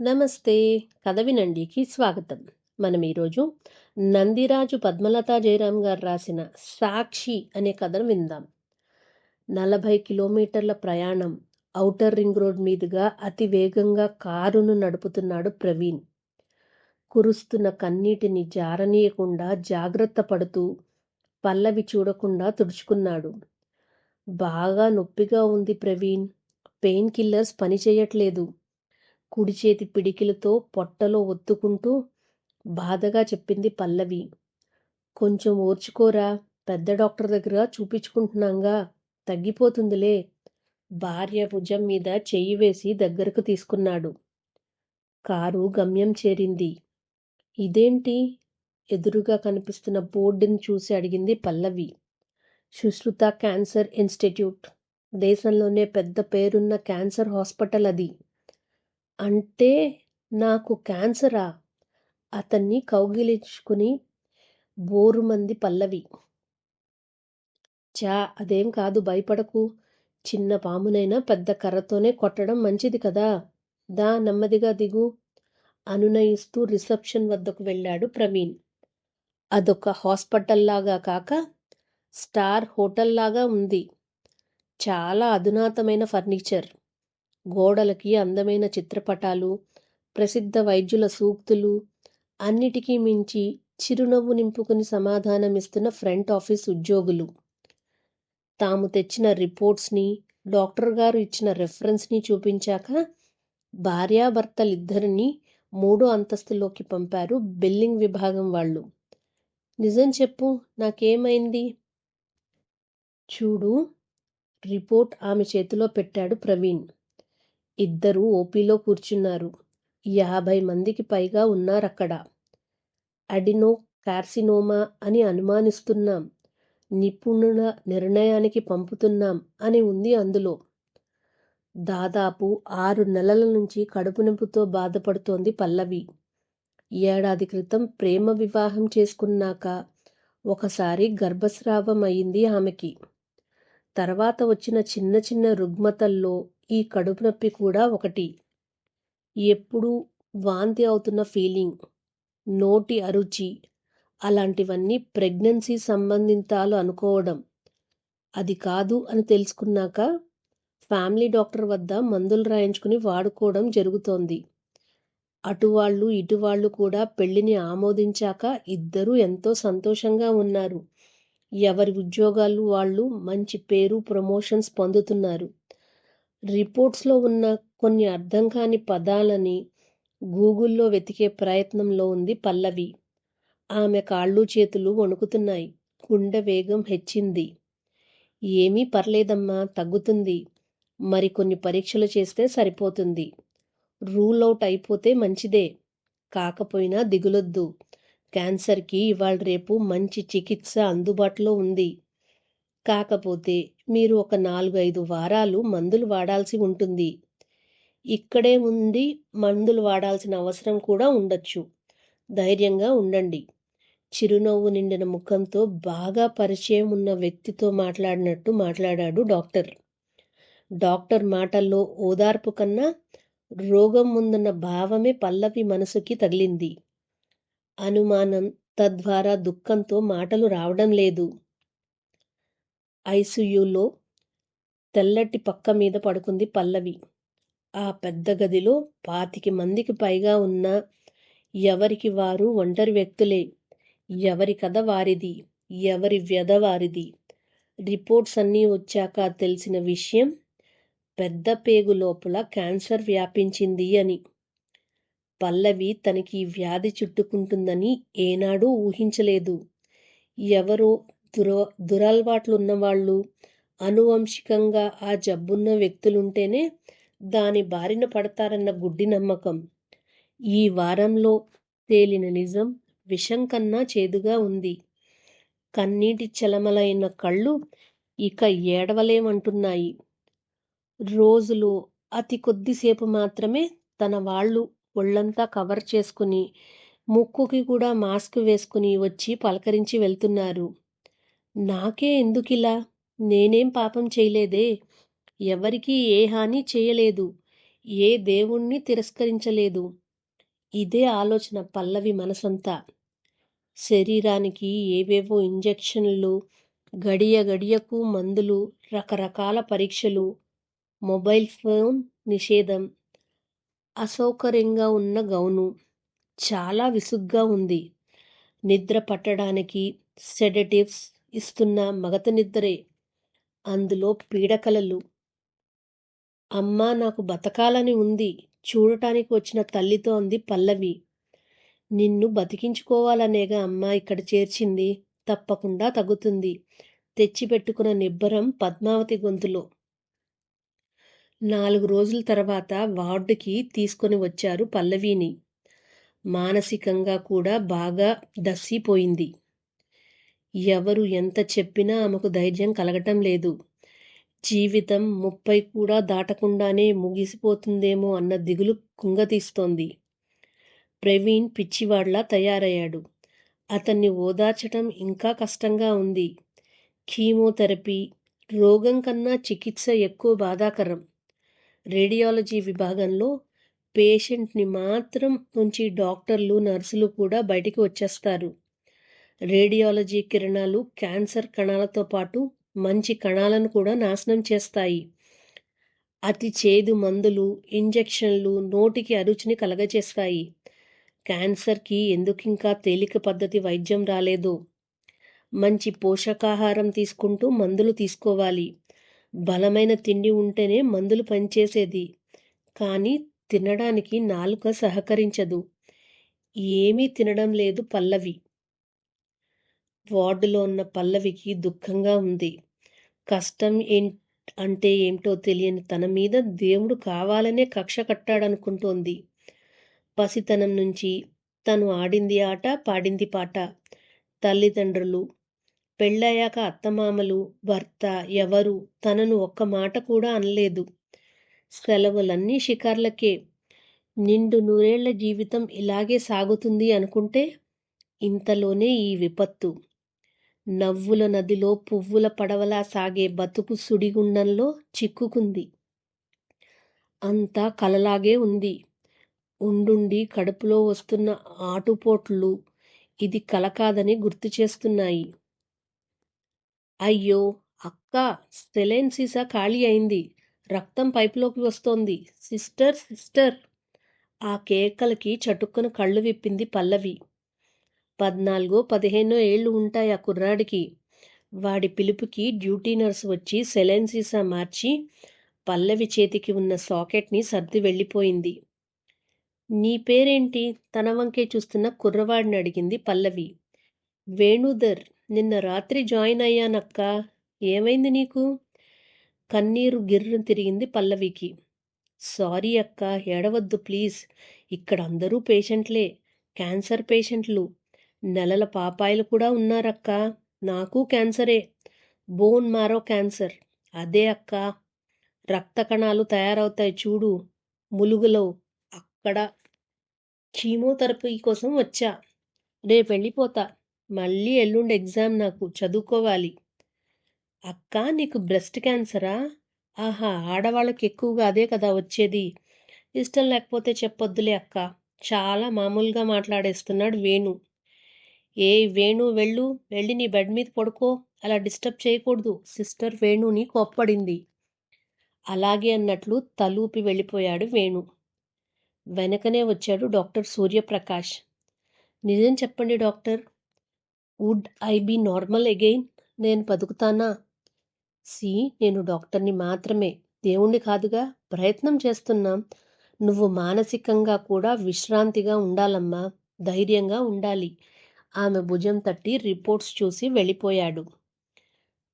నమస్తే. కథ వినండికి స్వాగతం. మనం ఈరోజు నందిరాజు పద్మలతా జయరాం గారు రాసిన సాక్షి అనే కథను విందాం. నలభై కిలోమీటర్ల ప్రయాణం ఔటర్ రింగ్ రోడ్ మీదుగా అతి వేగంగా కారును నడుపుతున్నాడు ప్రవీణ్. కురుస్తున్న కన్నీటిని జారనీయకుండా జాగ్రత్త పడుతూ పల్లవి చూడకుండా తుడుచుకున్నాడు. బాగా నొప్పిగా ఉంది ప్రవీణ్. పెయిన్ కిల్లర్స్ పనిచేయట్లేదు కుడి చేతి పిడికిలతో పొట్టలో ఒత్తుకుంటూ బాధగా చెప్పింది పల్లవి. కొంచెం ఓర్చుకోరా పెద్ద డాక్టర్ దగ్గర చూపించుకుంటున్నాంగా తగ్గిపోతుందిలే. భార్య భుజం మీద చెయ్యి వేసి దగ్గరకు తీసుకున్నాడు. కారు గమ్యం చేరింది. ఇదేంటి? ఎదురుగా కనిపిస్తున్న బోర్డుని చూసి అడిగింది పల్లవి. Sushruta cancer institute. దేశంలోనే పెద్ద పేరున్న క్యాన్సర్ హాస్పిటల్ అది. అంటే నాకు క్యాన్సరా అతన్ని కౌగిలించుకుని బోరుమంది పల్లవి. చా అదేం కాదు భయపడకు. చిన్న పామునైనా పెద్ద కర్రతోనే కొట్టడం మంచిది కదా. దా నెమ్మదిగా దిగు. అనునయిస్తూ రిసెప్షన్ వద్దకు వెళ్ళాడు ప్రవీణ్. అదొక హాస్పిటల్లాగా కాక స్టార్ హోటల్లాగా ఉంది. చాలా అధునాతమైన ఫర్నిచర్. గోడలకి అందమైన చిత్రపటాలు ప్రసిద్ధ వైద్యుల సూక్తులు అన్నిటికీ మించి చిరునవ్వు నింపుకుని సమాధానమిస్తున్న ఫ్రంట్ ఆఫీస్ ఉద్యోగులు. తాము తెచ్చిన రిపోర్ట్స్ని డాక్టర్ గారు ఇచ్చిన రెఫరెన్స్ని చూపించాక భార్యాభర్తలిద్దరినీ మూడో అంతస్తులోకి పంపారు బిల్లింగ్ విభాగం వాళ్ళు. నిజం చెప్పు నాకేమైంది? చూడు రిపోర్ట్ ఆమె చేతిలో పెట్టాడు ప్రవీణ్. ఇద్దరు ఓపీలో కూర్చున్నారు. యాభై మందికి పైగా ఉన్నారక్కడ. అడినో కార్సినోమా అని అనుమానిస్తున్నాం. నిపుణుల నిర్ణయానికి పంపుతున్నాం అని ఉంది అందులో. దాదాపు ఆరు నెలల నుంచి కడుపు నొప్పితో బాధపడుతోంది పల్లవి. ఏడాది క్రితం ప్రేమ వివాహం చేసుకున్నాక ఒకసారి గర్భస్రావం అయింది ఆమెకి. తర్వాత వచ్చిన చిన్న చిన్న రుగ్మతల్లో ఈ కడుపు నొప్పి కూడా ఒకటి. ఎప్పుడు వాంతి అవుతున్న ఫీలింగ్ నోటి అరుచి అలాంటివన్నీ ప్రెగ్నెన్సీ సంబంధితాలు అనుకోవడం. అది కాదు అని తెలుసుకున్నాక ఫ్యామిలీ డాక్టర్ వద్ద మందులు రాయించుకుని వాడుకోవడం జరుగుతోంది. అటువాళ్ళు ఇటువాళ్ళు కూడా పెళ్ళిని ఆమోదించాక ఇద్దరూ ఎంతో సంతోషంగా ఉన్నారు. ఎవరి ఉద్యోగాలు వాళ్ళు మంచి పేరు ప్రమోషన్స్ పొందుతున్నారు. రిపోర్ట్స్లో ఉన్న కొన్ని అర్థం కాని పదాలని గూగుల్లో వెతికే ప్రయత్నంలో ఉంది పల్లవి. ఆమె కాళ్ళు చేతులు వణుకుతున్నాయి. గుండె వేగం హెచ్చింది. ఏమీ పర్లేదమ్మా తగ్గుతుంది. మరికొన్ని పరీక్షలు చేస్తే సరిపోతుంది. రూల్ అవుట్ అయిపోతే మంచిదే. కాకపోయినా దిగులొద్దు. క్యాన్సర్కి ఇవాళ రేపు మంచి చికిత్స అందుబాటులో ఉంది. కాకపోతే మీరు ఒక నాలుగు ఐదు వారాలు మందులు వాడాల్సి ఉంటుంది. ఇక్కడే ఉండి మందులు వాడాల్సిన అవసరం కూడా ఉండొచ్చు. ధైర్యంగా ఉండండి. చిరునవ్వు నిండిన ముఖంతో బాగా పరిచయం ఉన్న వ్యక్తితో మాట్లాడినట్టు మాట్లాడాడు డాక్టర్. డాక్టర్ మాటల్లో ఓదార్పు కన్నా రోగం ముందున్న భావమే పల్లవి మనసుకి తగిలింది. అనుమానం తద్వారా దుఃఖంతో మాటలు రావడం లేదు. ఐసీయూలో తెల్లటి పక్క మీద పడుకుంది పల్లవి. ఆ పెద్ద గదిలో పాతికి మందికి పైగా ఉన్న ఎవరికి వారు ఒంటరి వ్యక్తులే. ఎవరి కథ వారిది ఎవరి వ్యధ వారిది. రిపోర్ట్స్ అన్నీ వచ్చాక తెలిసిన విషయం పెద్ద పేగు లోపల క్యాన్సర్ వ్యాపించింది అని. పల్లవి తనకి వ్యాధి చుట్టుకుంటుందని ఏనాడూ ఊహించలేదు. ఎవరో దుర దురలవాట్లు ఉన్నవాళ్ళు అనువంశికంగా ఆ జబ్బున్న వ్యక్తులుంటేనే దాని బారిన పడతారన్న గుడ్డి నమ్మకం. ఈ వారంలో తేలిన నిజం విషం కన్నా చేదుగా ఉంది. కన్నీటి చలమలైన కళ్ళు ఇక ఏడవలేమంటున్నాయి. రోజులు అతి కొద్దిసేపు మాత్రమే తన వాళ్ళు ఒళ్ళంతా కవర్ చేసుకుని ముక్కుకి కూడా మాస్క్ వేసుకుని వచ్చి పలకరించి వెళ్తున్నారు. నాకే ఎందుకిలా? నేనేం పాపం చేయలేదే? ఎవరికీ ఏ హాని చేయలేదు. ఏ దేవుణ్ణి తిరస్కరించలేదు. ఇదే ఆలోచన పల్లవి మనసంతా. శరీరానికి ఏవేవో ఇంజెక్షన్లు గడియ గడియకు మందులు రకరకాల పరీక్షలు మొబైల్ ఫోన్ నిషేధం అసౌకర్యంగా ఉన్న గౌను. చాలా విసుగ్గా ఉంది. నిద్ర పట్టడానికి సెడటివ్స్ ఇస్తున్న మగత నిద్రే అందులో పీడకలలు. అమ్మా నాకు బతకాలని ఉంది. చూడటానికి వచ్చిన తల్లితో అంది పల్లవి. నిన్ను బతికించుకోవాలనేగా అమ్మ ఇక్కడ చేర్చింది. తప్పకుండా తగ్గుతుంది. తెచ్చిపెట్టుకున్న నిబ్బరం పద్మావతి గొంతులో. నాలుగు రోజుల తర్వాత వార్డుకి తీసుకొని వచ్చారు పల్లవిని. మానసికంగా కూడా బాగా దస్సిపోయింది. ఎవరు ఎంత చెప్పినా ఆమెకు ధైర్యం కలగటం లేదు. జీవితం ముప్పై కూడా దాటకుండానే ముగిసిపోతుందేమో అన్న దిగులు కుంగతీస్తోంది ప్రవీణ్ పిచ్చివాడ్లా తయారయ్యాడు. అతన్ని ఓదార్చటం ఇంకా కష్టంగా ఉంది. కీమోథెరపీ రోగం కన్నా చికిత్స ఎక్కువ బాధాకరం. రేడియాలజీ విభాగంలో పేషెంట్ని మాత్రం నుంచి డాక్టర్లు నర్సులు కూడా బయటికి వచ్చేస్తారు. రేడియాలజీ కిరణాలు క్యాన్సర్ కణాలతో పాటు మంచి కణాలను కూడా నాశనం చేస్తాయి. అతి చేదు మందులు ఇంజెక్షన్లు నోటికి అరుచిని కలగజేస్తాయి. క్యాన్సర్కి ఎందుకింకా తేలిక పద్ధతి వైద్యం రాలేదు. మంచి పోషకాహారం తీసుకుంటూ మందులు తీసుకోవాలి. బలమైన తిండి ఉంటేనే మందులు పనిచేసేది. కానీ తినడానికి నాలుక సహకరించదు. ఏమీ తినడం లేదు పల్లవి. వార్డులో ఉన్న పల్లవికి దుఃఖంగా ఉంది. కష్టం ఏం అంటే ఏమిటో తెలియని తన మీద దేవుడు కావాలనే కక్ష కట్టాడనుకుంటోంది. పసితనం నుంచి తను ఆడింది ఆట పాడింది పాట. తల్లిదండ్రులు పెళ్ళయ్యాక అత్తమామలు భర్త ఎవరు తనను ఒక్క మాట కూడా అనలేదు. సెలవులన్నీ షికార్లకే. నిండు నూరేళ్ళ జీవితం ఇలాగే సాగుతుంది అనుకుంటే ఇంతలోనే ఈ విపత్తు. నవ్వుల నదిలో పువ్వుల పడవలా సాగే బతుకు సుడిగుండంలో చిక్కుకుంది. అంతా కలలాగే ఉంది. ఉండుండి కడుపులో వస్తున్న ఆటుపోట్లు ఇది కల కాదని గుర్తు చేస్తున్నాయి. అయ్యో అక్క సెలైన్ సీసా ఖాళీ అయింది. రక్తం పైపులోకి వస్తోంది. Sister sister! ఆ కేకలకి చటుక్కున కళ్ళు విప్పింది పల్లవి. పద్నాలుగో పదిహేనో ఏళ్ళు ఉంటాయి ఆ కుర్రాడికి. వాడి పిలుపుకి డ్యూటీ నర్స్ వచ్చి సెలైన్ సీసా మార్చి పల్లవి చేతికి ఉన్న సాకెట్ని సర్ది వెళ్ళిపోయింది. నీ పేరేంటి? తన వంకే చూస్తున్న కుర్రవాడిని అడిగింది పల్లవి. వేణుధర్ నిన్న రాత్రి జాయిన్ అయ్యానక్క. ఏమైంది నీకు? కన్నీరు గిర్రం తిరిగింది పల్లవికి. సారీ అక్క ఏడవద్దు ప్లీజ్. ఇక్కడ అందరూ పేషెంట్లే. క్యాన్సర్ పేషెంట్లు. నెలల పాపాయిలు కూడా ఉన్నారక్క. నాకు క్యాన్సరే. Bone మారో cancer. అదే అక్క. రక్త కణాలు తయారవుతాయి చూడు. ములుగులో అక్కడ కీమోథెరపీ కోసం వచ్చా. రేపు వెళ్ళిపోతా మళ్ళీ ఎల్లుండి ఎగ్జామ్ నాకు. చదువుకోవాలి. అక్క నీకు బ్రెస్ట్ క్యాన్సరా? ఆహా ఆడవాళ్ళకి ఎక్కువగా అదే కదా వచ్చేది. ఇష్టం లేకపోతే చెప్పొద్దులే అక్క. చాలా మామూలుగా మాట్లాడేస్తున్నాడు వేణు. ఏ వేణు వెళ్ళు వెళ్ళి నీ బెడ్ మీద పడుకో. అలా డిస్టర్బ్ చేయకూడదు. సిస్టర్ వేణుని కోప్పడింది. అలాగే అన్నట్లు తలూపి వెళ్ళిపోయాడు వేణు. వెనకనే వచ్చాడు డాక్టర్ సూర్యప్రకాష్. నిజం చెప్పండి doctor. Would I be normal again? నేను బతుకుతానా? సి నేను డాక్టర్ని మాత్రమే. దేవుణ్ణి కాదుగా. ప్రయత్నం చేస్తున్నాం. నువ్వు మానసికంగా కూడా విశ్రాంతిగా ఉండాలమ్మా. ధైర్యంగా ఉండాలి. ఆమె భుజం తట్టి రిపోర్ట్స్ చూసి వెళ్ళిపోయాడు.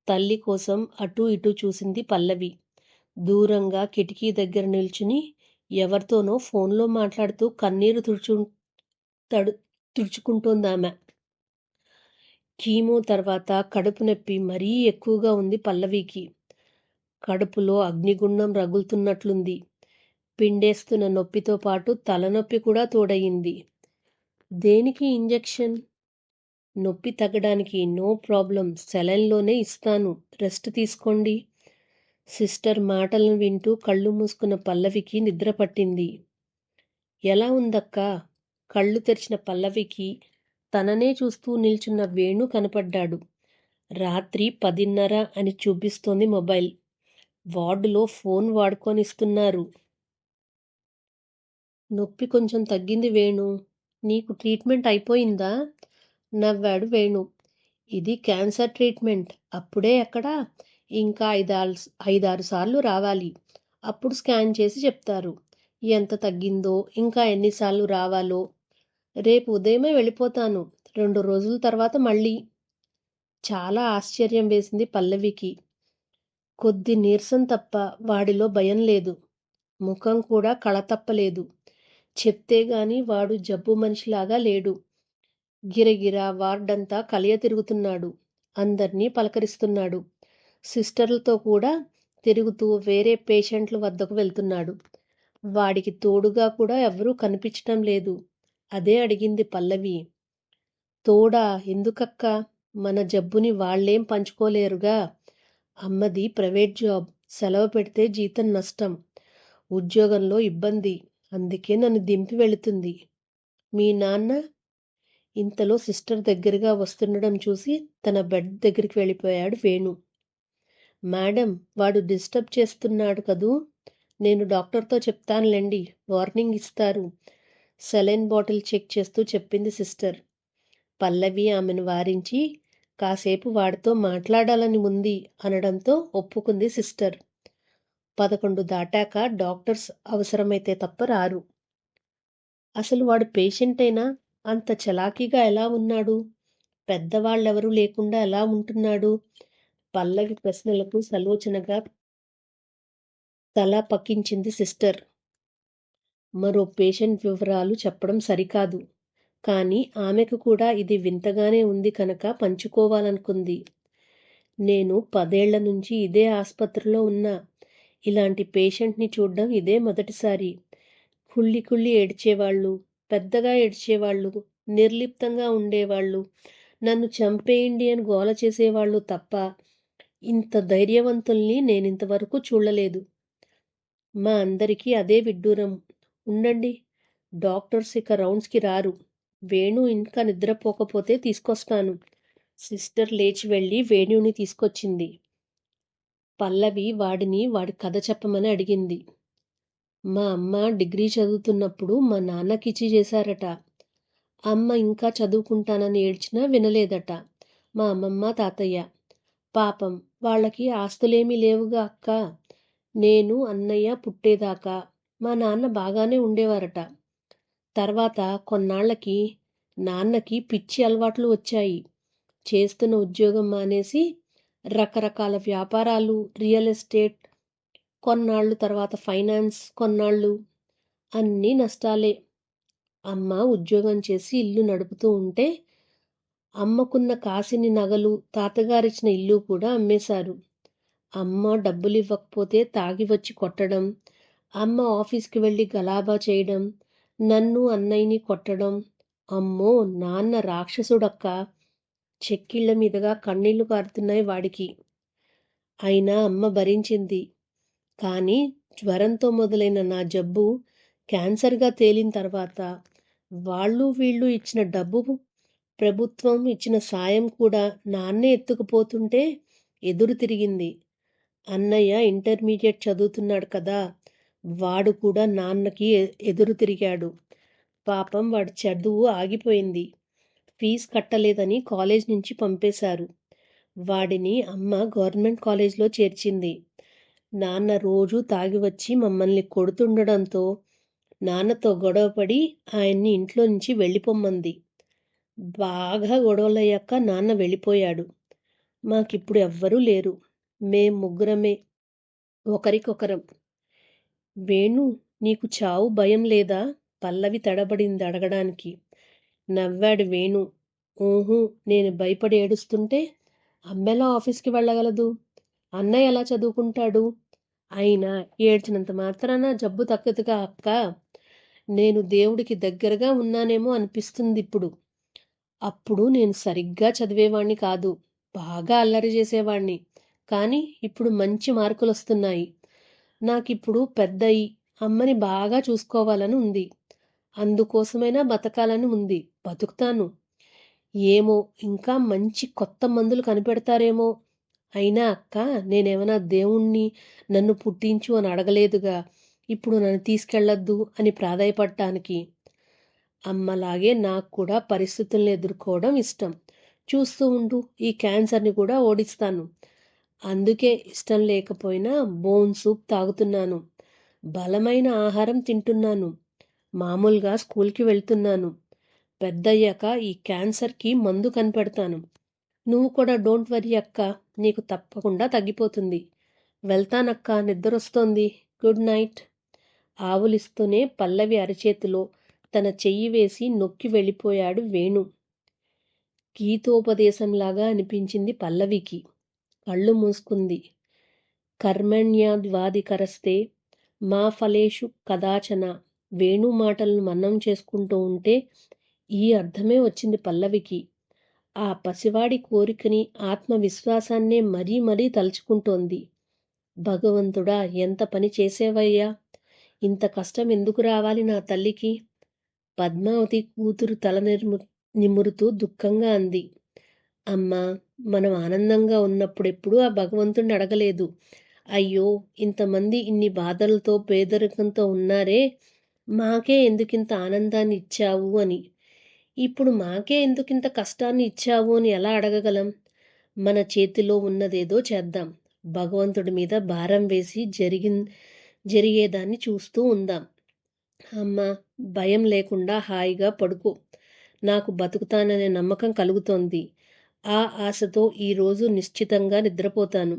తల్లి కోసం అటూ ఇటూ చూసింది పల్లవి. దూరంగా కిటికీ దగ్గర నిల్చుని ఎవరితోనో ఫోన్లో మాట్లాడుతూ కన్నీరు తుడుచు తడు తుడుచుకుంటోందామె. కీమో తర్వాత కడుపు నొప్పి మరీ ఎక్కువగా ఉంది పల్లవికి. కడుపులో అగ్నిగుండం రగులుతున్నట్లుంది. పిండేస్తున్న నొప్పితో పాటు తలనొప్పి కూడా తోడయింది. దేనికి ఇంజెక్షన్? నొప్పి తగ్గడానికి నో ప్రాబ్లం సెలైన్లోనే ఇస్తాను. రెస్ట్ తీసుకోండి. సిస్టర్ మాటలను వింటూ కళ్ళు మూసుకున్న పల్లవికి నిద్ర పట్టింది. ఎలా ఉందక్కా? కళ్ళు తెరిచిన పల్లవికి తననే చూస్తూ నిల్చున్న వేణు కనపడ్డాడు. రాత్రి పదిన్నర అని చూపిస్తోంది మొబైల్. వార్డులో ఫోన్ వాడుకొని ఇస్తున్నారు నొప్పి కొంచెం తగ్గింది వేణు. నీకు ట్రీట్మెంట్ అయిపోయిందా? నవ్వాడు వేణు. ఇది క్యాన్సర్ ట్రీట్మెంట్. అప్పుడే ఎక్కడా? ఇంకా ఐదారు ఐదారు సార్లు రావాలి. అప్పుడు స్కాన్ చేసి చెప్తారు. ఎంత తగ్గిందో ఇంకా ఎన్నిసార్లు రావాలో? రేపు ఉదయమే వెళ్ళిపోతాను. రెండు రోజుల తర్వాత మళ్ళీ. చాలా ఆశ్చర్యం వేసింది పల్లవికి. కొద్ది నీరసం తప్ప వాడిలో భయం లేదు. ముఖం కూడా కళ తప్పలేదు చెప్తే గాని వాడు జబ్బు మనిషిలాగా లేడు. గిరగిర వార్డంతా కలియ తిరుగుతున్నాడు అందర్నీ పలకరిస్తున్నాడు. సిస్టర్లతో కూడా తిరుగుతూ వేరే పేషెంట్ల వద్దకు వెళ్తున్నాడు. వాడికి తోడుగా కూడా ఎవరూ కనిపించటం లేదు. అదే అడిగింది పల్లవి. తోడా ఎందుకక్క? మన జబ్బుని వాళ్ళేం పంచుకోలేరుగా? అమ్మది ప్రైవేట్ జాబ్. సెలవు పెడితే జీతం నష్టం. ఉద్యోగంలో ఇబ్బంది. అందుకే నన్ను దింపి వెళుతుంది. మీ నాన్న ఇంతలో సిస్టర్ దగ్గరగా వస్తుండడం చూసి తన బెడ్ దగ్గరికి వెళ్ళిపోయాడు వేణు. మేడం వాడు డిస్టర్బ్ చేస్తున్నాడు కదూ? నేను డాక్టర్తో చెప్తానులేండి వార్నింగ్ ఇస్తారు. సెలైన్ బాటిల్ చెక్ చేస్తూ చెప్పింది సిస్టర్. పల్లవి ఆమెను వారించి కాసేపు వాడితో మాట్లాడాలని ఉంది అనడంతో ఒప్పుకుంది సిస్టర్. పదకొండు దాటాక డాక్టర్స్ అవసరమైతే తప్ప రారు. అసలు వాడు పేషెంట్ అయినా అంత చలాకీగా ఎలా ఉన్నాడు? పెద్దవాళ్ళెవరూ లేకుండా ఎలా ఉంటున్నాడు? పల్లవి ప్రశ్నలకు సలోచనగా తల పక్కించింది సిస్టర్. మరో పేషెంట్ వివరాలు చెప్పడం సరికాదు. కానీ ఆమెకు కూడా ఇది వింతగానే ఉంది కనుక పంచుకోవాలనుకుంది. నేను పదేళ్ళ నుంచి ఇదే ఆసుపత్రిలో ఉన్నా. ఇలాంటి పేషెంట్ని చూడడం ఇదే మొదటిసారి. కుళ్ళి కుళ్ళి ఏడ్చేవాళ్ళు. పెద్దగా ఏడ్చేవాళ్ళు నిర్లిప్తంగా ఉండేవాళ్ళు నన్ను చంపేయండి అని గోల చేసేవాళ్ళు తప్ప ఇంత ధైర్యవంతుల్ని నేనింతవరకు చూడలేదు. మా అందరికీ అదే విడ్డూరం. ఉండండి డాక్టర్స్ ఇక రౌండ్స్కి రారు. వేణు ఇంకా నిద్రపోకపోతే తీసుకొస్తాను. సిస్టర్ లేచి వెళ్ళి వేణుని తీసుకొచ్చింది. పల్లవి వాడిని వాడి కథ చెప్పమని అడిగింది. మా అమ్మ డిగ్రీ చదువుతున్నప్పుడు మా నాన్నకి ఇచ్చి చేశారట. అమ్మ ఇంకా చదువుకుంటానని ఏడ్చినా వినలేదట. మా అమ్మమ్మ తాతయ్య. పాపం వాళ్ళకి ఆస్తులేమీ లేవుగా అక్క. నేను అన్నయ్య పుట్టేదాకా మా నాన్న బాగానే ఉండేవారట. తర్వాత కొన్నాళ్ళకి నాన్నకి పిచ్చి అలవాట్లు వచ్చాయి. చేస్తున్న ఉద్యోగం మానేసి రకరకాల వ్యాపారాలు రియల్ ఎస్టేట్ కొన్నాళ్ళు తర్వాత ఫైనాన్స్ కొన్నాళ్ళు అన్నీ నష్టాలే. అమ్మ ఉద్యోగం చేసి ఇల్లు నడుపుతూ ఉంటే అమ్మకున్న కాసిని నగలు తాతగారిచ్చిన ఇల్లు కూడా అమ్మేశారు. అమ్మ డబ్బులు ఇవ్వకపోతే తాగి వచ్చి కొట్టడం అమ్మ ఆఫీస్కి వెళ్ళి గలాబా చేయడం నన్ను అన్నయ్యని కొట్టడం. అమ్మో నాన్న రాక్షసుడక్క. చెక్కిళ్ళ మీదుగా కన్నీళ్ళు కారుతున్నాయి వాడికి. అయినా అమ్మ భరించింది. కానీ జ్వరంతో మొదలైన నా జబ్బు క్యాన్సర్గా తేలిన తర్వాత వాళ్ళు వీళ్ళు ఇచ్చిన డబ్బు ప్రభుత్వం ఇచ్చిన సాయం కూడా నాన్నే ఎత్తుకుపోతుంటే ఎదురు తిరిగింది. అన్నయ్య ఇంటర్మీడియట్ చదువుతున్నాడు కదా వాడు కూడా నాన్నకి ఎదురు తిరిగాడు. పాపం వాడి చదువు ఆగిపోయింది. ఫీజు కట్టలేదని కాలేజ్ నుంచి పంపేశారు. వాడిని అమ్మ గవర్నమెంట్ కాలేజ్లో చేర్చింది. నాన్న రోజు తాగి వచ్చి మమ్మల్ని కొడుతుండడంతో నాన్నతో గొడవపడి ఆయన్ని ఇంట్లో నుంచి వెళ్ళిపోమ్మంది. బాగా గొడవలయ్యాక నాన్న వెళ్ళిపోయాడు. మాకిప్పుడు ఎవ్వరూ లేరు. మేం ముగ్గురమే ఒకరికొకరం. వేణు నీకు చావు భయం లేదా? పల్లవి తడబడింది అడగడానికి. నవ్వాడు వేణు. ఊహు నేను భయపడి ఏడుస్తుంటే అమ్మెలా ఆఫీస్కి వెళ్ళగలదు? అన్నయ్య ఎలా చదువుకుంటాడు? అయినా ఏడ్చినంత మాత్రాన జబ్బు తగ్గదుగా అక్క. నేను దేవుడికి దగ్గరగా ఉన్నానేమో అనిపిస్తుంది ఇప్పుడు అప్పుడు నేను సరిగ్గా చదివేవాణ్ణి కాదు. బాగా అల్లరి చేసేవాణ్ణి. కానీ ఇప్పుడు మంచి మార్కులు వస్తున్నాయి నాకిప్పుడు పెద్దయి అమ్మని బాగా చూసుకోవాలని ఉంది. అందుకోసమైనా బతకాలని ఉంది. బతుకుతాను. ఏమో ఇంకా మంచి కొత్త మందులు కనిపెడతారేమో. అయినా అక్క నేనేమైనా దేవుణ్ణి నన్ను పుట్టించు అని అడగలేదుగా. ఇప్పుడు నన్ను తీసుకెళ్ళొద్దు అని ప్రాధాయపడటానికి. అమ్మలాగే నాకు కూడా పరిస్థితులను ఎదుర్కోవడం ఇష్టం. చూస్తూ ఉండు ఈ క్యాన్సర్ని కూడా ఓడిస్తాను. అందుకే ఇష్టం లేకపోయినా బోన్ సూప్ తాగుతున్నాను. బలమైన ఆహారం తింటున్నాను. మామూలుగా స్కూల్కి వెళ్తున్నాను. పెద్దయ్యాక ఈ క్యాన్సర్కి మందు కనిపెడతాను. నువ్వు కూడా డోంట్ వరీ అక్క నీకు తప్పకుండా తగ్గిపోతుంది. వెళ్తానక్క నిద్రొస్తోంది గుడ్ నైట్. ఆవులిస్తూనే పల్లవి అరచేతిలో తన చెయ్యి వేసి నొక్కి వెళ్ళిపోయాడు వేణు. గీతోపదేశంలాగా అనిపించింది పల్లవికి. కళ్ళు మూసుకుంది. కర్మణ్యాద్వాదికరస్తే మా ఫలేషు కదాచన. వేణు మాటలను మన్నం చేసుకుంటూ ఉంటే ఈ అర్థమే వచ్చింది పల్లవికి. ఆ పసివాడి కోరికని ఆత్మవిశ్వాసాన్నే మరీ మరీ తలుచుకుంటోంది. భగవంతుడా ఎంత పని చేసేవయ్యా? ఇంత కష్టం ఎందుకు రావాలి నా తల్లికి? పద్మావతి కూతురు తల నిర్ము నిమురుతూ దుఃఖంగా అంది. అమ్మా మనం ఆనందంగా ఉన్నప్పుడెప్పుడు ఆ భగవంతుణ్ణి అడగలేదు. అయ్యో ఇంతమంది ఇన్ని బాధలతో పేదరికంతో ఉన్నారే? మాకే ఎందుకింత ఆనందాన్ని ఇచ్చావు అని. ఇప్పుడు మాకే ఎందుకింత కష్టాన్ని ఇచ్చావు అని ఎలా అడగగలం? మన చేతిలో ఉన్నదేదో చేద్దాం. భగవంతుడి మీద భారం వేసి జరిగి జరిగేదాన్ని చూస్తూ ఉందాం. అమ్మ భయం లేకుండా హాయిగా పడుకో. నాకు బతుకుతాననే నమ్మకం కలుగుతోంది. ఆ ఆశతో ఈరోజు నిశ్చితంగా నిద్రపోతాను.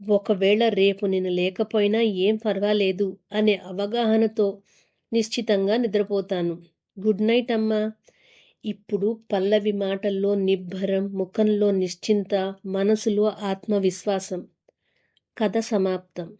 ఒకవేళ రేపు నేను లేకపోయినా ఏం పర్వాలేదు అనే అవగాహనతో నిశ్చితంగా నిద్రపోతాను. గుడ్ నైట్ అమ్మా. ఇప్పుడు పల్లవి మాటల్లో నిబ్బరం ముఖంలో నిశ్చింత మనసులో ఆత్మవిశ్వాసం. కథ సమాప్తం.